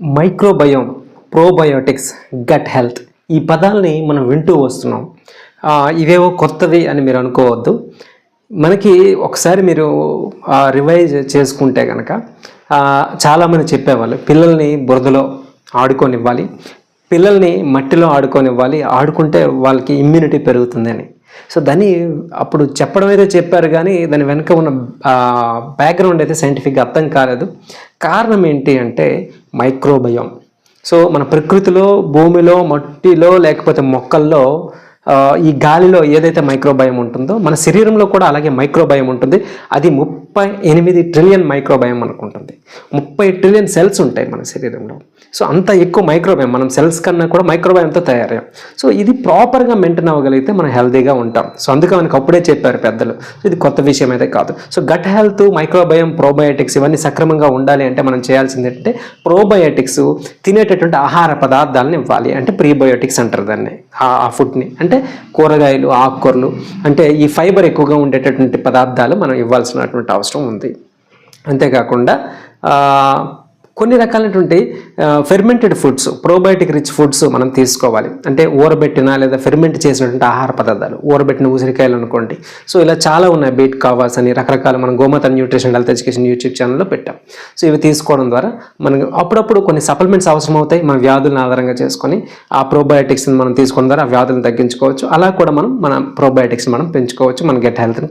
Microbiome probiotics gut health ఈ పదాలని మనం వింటూ వస్తున్నాం. ఇవేవో కొత్తవి అని మీరు అనుకోవద్దు. మనకి ఒకసారి మీరు రివైజ్ చేసుకుంటే కనుక చాలామంది చెప్పేవాళ్ళు పిల్లల్ని బురదలో ఆడుకోనివ్వాలి పిల్లల్ని మట్టిలో ఆడుకోనివ్వాలి ఆడుకుంటే వాళ్ళకి ఇమ్యూనిటీ పెరుగుతుందని. సో దాన్ని అప్పుడు చెప్పడం అయితే చెప్పారు కానీ దాని వెనక ఉన్న బ్యాక్గ్రౌండ్ అయితే సైంటిఫిక్గా అర్థం కాలేదు. కారణం ఏంటి అంటే మైక్రోబయోమ్ సో మన ప్రకృతిలో భూమిలో మట్టిలో లేకపోతే మొక్కల్లో ఈ గాలిలో ఏదైతే మైక్రోబయం ఉంటుందో మన శరీరంలో కూడా అలాగే మైక్రోబయం ఉంటుంది. అది ముప్పై ఎనిమిది ట్రిలియన్ మైక్రోబయం అనుకుంటుంది. ముప్పై ట్రిలియన్ సెల్స్ ఉంటాయి మన శరీరంలో. సో అంత ఎక్కువ మైక్రోబయం మనం సెల్స్ కన్నా కూడా మైక్రోబయంతో తయారయ్యాం. సో ఇది ప్రాపర్గా మెయింటైన్ అవ్వగలిగితే మనం హెల్తీగా ఉంటాం. సో అందుకే మనకు అప్పుడే చెప్పారు పెద్దలు ఇది కొత్త విషయం అయితే కాదు. So gut health microbiome probiotics ఇవన్నీ సక్రమంగా ఉండాలి అంటే మనం చేయాల్సింది ఏంటంటే ప్రోబయోటిక్స్ తినేటటువంటి ఆహార పదార్థాలను ఇవ్వాలి. అంటే ప్రీబయోటిక్స్ అంటారు దాన్ని ఆ ఆ ఫుడ్ని అంటే కూరగాయలు ఆకుకూరలు అంటే ఈ ఫైబర్ ఎక్కువగా ఉండేటటువంటి పదార్థాలు మనం ఇవ్వాల్సినటువంటి అవసరం ఉంది. అంతేకాకుండా కొన్ని రకాలైనటువంటి fermented foods probiotic rich foods మనం తీసుకోవాలి. అంటే ఊరబెట్టిన లేదా ఫెర్మెంట్ చేసినటువంటి ఆహార పదార్థాలు ఊరబెట్టిన ఉసిరికాయలు అనుకోండి. సో ఇలా చాలా ఉన్నాయి బీట్ కావాల్స్ అని రకరకాల మనం గోమాత న్యూట్రిషన్ హెల్త్ ఎడ్యుకేషన్ యూట్యూబ్ ఛానల్లో పెట్టాం. సో ఇవి తీసుకోవడం ద్వారా మనకు అప్పుడప్పుడు కొన్ని సప్లిమెంట్స్ అవసరం అవుతాయి మన వ్యాధులను ఆధారంగా చేసుకొని ఆ ప్రోబయోటిక్స్ని మనం తీసుకోవడం ద్వారా ఆ వ్యాధులను తగ్గించుకోవచ్చు. అలా కూడా మనం మన ప్రోబయోటిక్స్ మనం పెంచుకోవచ్చు మన గెట్ హెల్త్ని